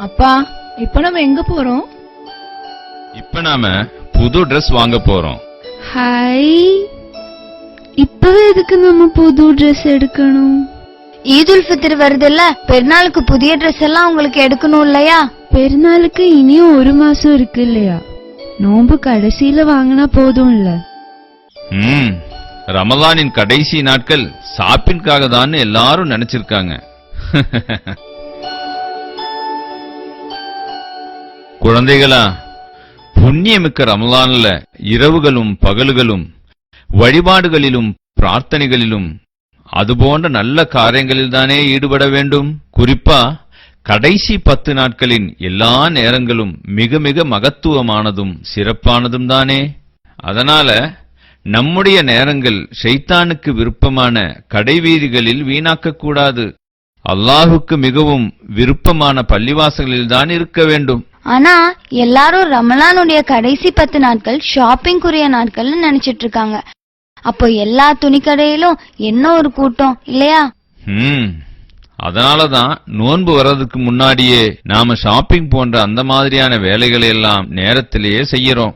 அப்பா இப்ப நம்ம எங்க போறோம்? இப்ப நாம புது Dress வாங்க போறோம். ஹாய். இப்பவே எதுக்கு நம்ம புது Dress எடுக்கணும்? ஈதுல் ஃபித்ர் வருதுல்ல பெருநாளுக்கு புதிய Dress எல்லாம் உங்களுக்கு எடுக்கணும் இல்லையா? பெருநாளுக்கு இனியும் ஒரு மாசம் இருக்கு இல்லையா? நோன்பு கடைசியில வாங்கினா போதும் இல்ல ம் ரமலானின் கடைசி நாட்கள் ஷாப்பிங்காக தான் எல்லாரும் நினைச்சிருக்காங்க. குழந்தைகளா புண்ணியமிக்க ரமலான்ல இரவுகளும் பகல்களும் வழிபாடுகளிலும் பிரார்த்தனைகளிலும் அதுபோன்ற நல்ல காரியங்களில்தானே ஈடுபட வேண்டும்? குறிப்பா கடைசி பத்து நாட்களின் எல்லா நேரங்களும் மிக மிக மகத்துவமானதும் சிறப்பானதும் தானே அதனால நம்முடைய நேரங்கள் ஷைத்தானுக்கு விருப்பமான கடைவீதிகளில் வீணாக்கக்கூடாது. அல்லாஹுக்கு மிகவும் விருப்பமான பள்ளிவாசல்களில்தான் இருக்க வேண்டும். ஆனா எல்லாரும் ரமலானுடைய கடைசி பத்து நாட்கள் ஷாப்பிங்குரிய நாட்கள்னு நினைச்சிட்டு இருக்காங்க அப்போ எல்லா துணிக்கடையிலும் என்ன ஒரு கூட்டம் இல்லையா? ம் அதனாலதான் நோன்பு வர்றதுக்கு முன்னாடியே நாம ஷாப்பிங் போன்ற அந்த மாதிரியான வேலைகளை எல்லாம் நேரத்திலேயே செய்யறோம்.